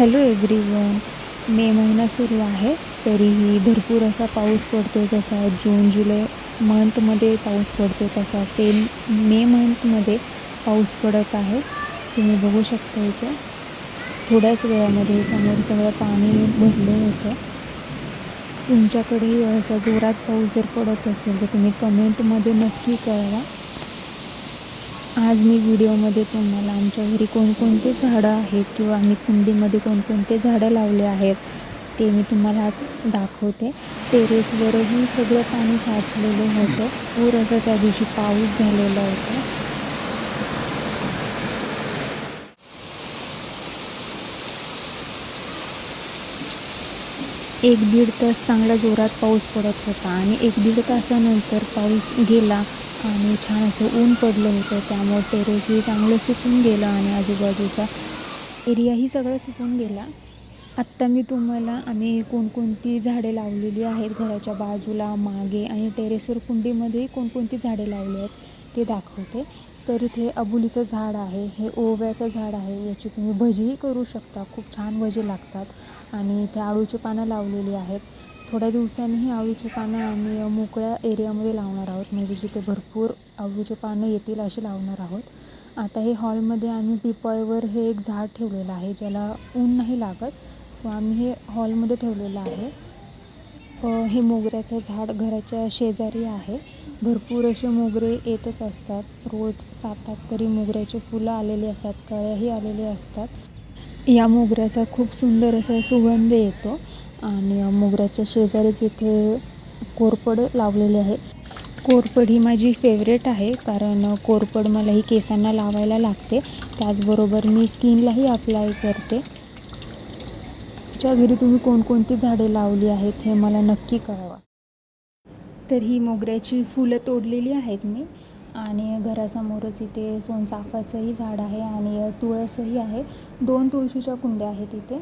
Hello everyone मे महिना सुरू आहे तरीही भरपूर असा पाऊस पडतो जसा जून जुलै मंथमध्ये पाऊस पडतो तसा सेम मे मंथमध्ये पाऊस पडत आहे. तुम्ही बघू शकता इथे. थोड्याच वेळामध्ये समोर सगळं पाणी भरलं होतं. तुमच्याकडेही असा जोरात पाऊस जर पडत असेल तर तुम्ही कमेंटमध्ये नक्की कळवा. आज मी व्हिडिओमध्ये तुम्हाला आमच्या घरी कोणकोणते झाडं आहेत किंवा आम्ही कुंडीमध्ये कोणकोणते झाडं लावले आहेत ते मी तुम्हाला आज दाखवते. टेरेसवरही सगळं पाणी साचलेलं होतं. पूर असं त्या दिवशी पाऊस झालेला होता. एक दीड तास चांगला जोरात पाऊस पडत होता आणि एक दीड तासानंतर पाऊस गेला आणि छान असं ऊन पडलं होतं. त्यामुळे टेरेसही चांगलं सुकून गेलं आणि आजूबाजूचा एरियाही सगळं सुकून गेला. आत्ता मी तुम्हाला आम्ही कोणकोणती झाडे लावलेली आहेत घराच्या बाजूला मागे आणि टेरेसवर कुंडीमध्येही कोणकोणती झाडे लावली आहेत ते दाखवते. तर इथे अबुलीचं झाड आहे हे ओव्याचं झाड आहे याची तुम्ही भजीही करू शकता. खूप छान भजी लागतात आणि इथे आळूची पानं लावलेली आहेत. थोड्या दिवसांनी ही आळूची पानं आम्ही मोकळ्या एरियामध्ये लावणार आहोत म्हणजे जिथे भरपूर आळूचे पानं येतील अशी लावणार आहोत. आता हे हॉलमध्ये आम्ही पिपॉयवर हे एक झाड ठेवलेलं आहे ज्याला ऊन नाही लागत सो आम्ही हे हॉलमध्ये ठेवलेलं आहे. हे मोगऱ्याचं झाड घराच्या शेजारी आहे. भरपूर असे मोगरे येतच असतात. रोज सात आठ तरी मोगऱ्याचे फुलं आलेली असतात कळ्याही आलेले असतात. या मोगऱ्याचा खूप सुंदर असा सुगंध येतो आणि मोगऱ्याच्या शेजारीच इथे कोरपड लावलेले आहे. कोरपड ही माझी फेवरेट आहे कारण कोरपड मला ही केसांना लावायला लागते. त्याचबरोबर मी स्किनलाही अप्लाय करते. तुमच्या घरी तुम्ही कोणकोणती झाडे लावली आहेत हे मला नक्की कळवा. तर ही मोगऱ्याची फुलं तोडलेली आहेत मी. आणि घरासमोरच इथे सोनचाफाचंही झाड आहे आणि तुळसही आहे. दोन तुळशीच्या कुंड्या आहेत इथे.